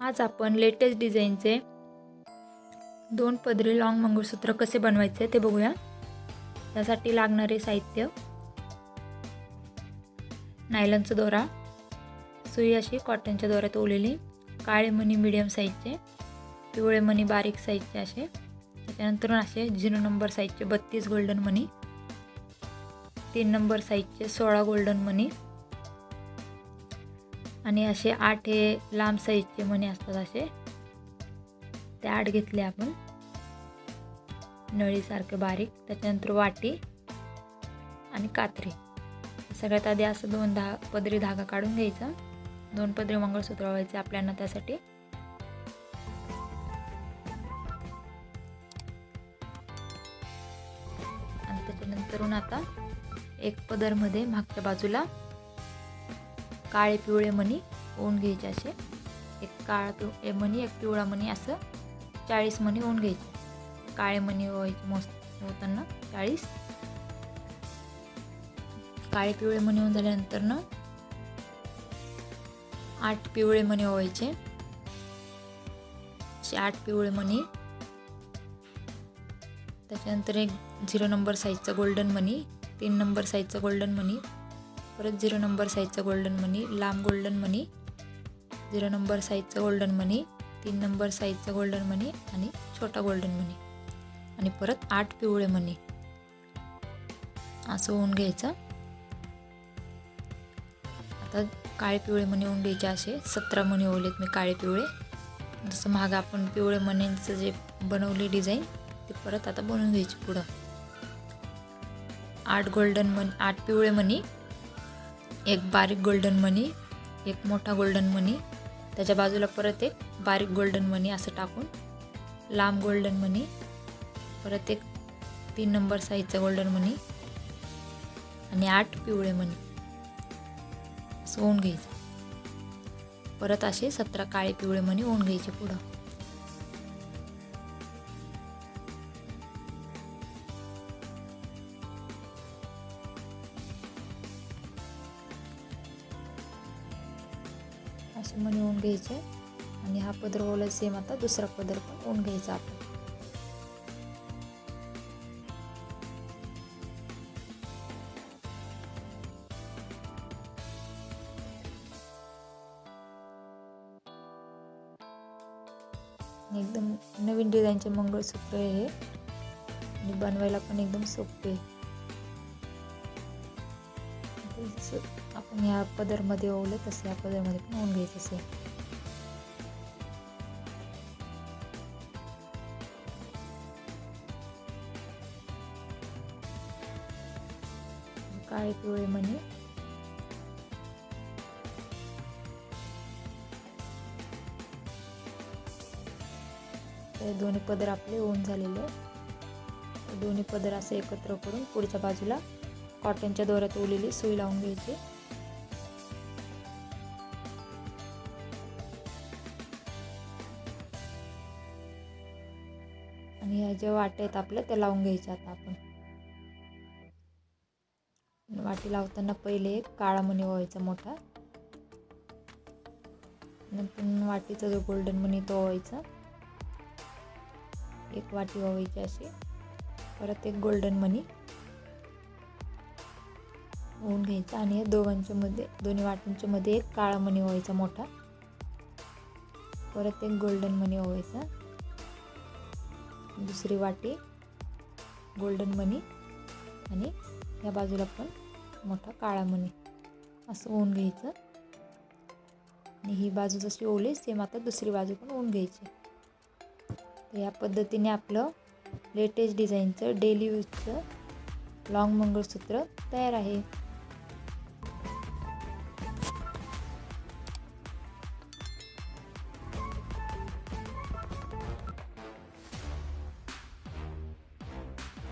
आज आपण लेटेस्ट डिझाईनचे दोन पदरी लॉंग मंगळसूत्र कसे बनवायचे ते बघूया. त्यासाठी लागणारे साहित्य नायलनचा दोरा सुई अशी कॉटनच्या दोऱ्यात ओलेली काळे मणी मिडियम साईजचे पिवळे मणी बारीक साईजचे असे. त्याच्यानंतर असे झिरो नंबर साईजचे बत्तीस गोल्डन मणी तीन नंबर साईजचे सोळा गोल्डन मणी आणि असे आठ हे लांब साईजचे मणी असतात असे. ते आठ घेतले आपण. नळीसारखे बारीक त्याच्यानंतर वाटी आणि कात्री. सगळ्यात आधी असं दोन धा पदरी धागा काढून घ्यायचा. दोन पदरी मंगळसूत्र व्हायचे आपल्याला त्यासाठी. आणि त्याच्यानंतरून आता एक पदरमध्ये मागच्या बाजूला काळे पिवळे मणी ओवून घ्यायचे असे. एक काळा पिव ए मणी एक पिवळा मणी असं चाळीस मणी ओवून घ्यायचे. काळे मणी ओवायचे मस्त होताना चाळीस. काळे पिवळे मणी होऊन झाल्यानंतर ना आठ पिवळे मणी ओवायचे आठ पिवळे मणी. त्याच्यानंतर एक झिरो नंबर साईजचा गोल्डन मनी तीन नंबर साईजचा गोल्डन मनी परत झिरो नंबर साईजचा गोल्डन मनी लांब गोल्डन मनी झिरो नंबर साईजचा गोल्डन मनी तीन नंबर साईजचा गोल्डन मनी आणि छोटा गोल्डन मनी आणि परत आठ पिवळे मनी असं होऊन घ्यायचं. आता काळे पिवळे मणी होऊन घ्यायचे असे. सतरा मणी ओवलेत मी काळे पिवळे. जसं महाग आपण पिवळे मण्यांचं जे बनवले डिझाईन ते परत आता बनवून घ्यायचे पुढं. आठ गोल्डन मनी आठ पिवळे मणी एक बारीक गोल्डन मनी एक मोठा गोल्डन मनी त्याच्या बाजूला परत एक बारीक गोल्डन मनी असं टाकून लांब गोल्डन मनी परत एक तीन नंबर साईजचा गोल्डन मनी आणि आठ पिवळे मनी असं होऊन घ्यायचं. परत असे सतरा काळे पिवळे मनी ओन घ्यायचे पुढं. असे मणी घ्यायचे. आणि हा पदर ओला सेम आता दुसरा पदर पण होऊन घ्यायचा आपण. एकदम नवीन डिझाईनचे मंगळसूत्र आहे हे. आणि बनवायला पण एकदम सोपे जसं आपण या पदरमध्ये ओवलं तसे या पदरमध्ये पण होऊन घ्यायचं असे काळे पिवळे मणी ते दोन्ही पदर आपले ओन झालेले. दोन्ही पदर असे एकत्र करून पुढच्या बाजूला कॉटनच्या दोऱ्यात ओलेली सुई लावून घ्यायची. आणि ह्या ज्या वाट्या आहेत आपल्या त्या लावून घ्यायच्या आता आपण. वाटी लावताना पहिले एक काळा मणी व्हायचा मोठा. नंतर वाटीचा जो गोल्डन मनी तो व्हायचा एक वाटी व्हायची अशी. परत एक गोल्डन मनी होऊन घ्यायचा आणि दोघांच्या मध्ये दोन्ही वाटींच्या मध्ये एक काळा मणी व्हायचा मोठा. परत एक गोल्डन मनी व्हायचा दुसरी वाटी गोल्डन मनी आणि या बाजूला पण मोठा काळा मनी असं ऊन घ्यायचं. आणि ही बाजू जशी ओली सेम आता दुसरी बाजू पण ऊन घ्यायची. तर या पद्धतीने आपलं लेटेस्ट डिझाईनचं डेली यूजचं लाँग मंगळसूत्र तयार आहे.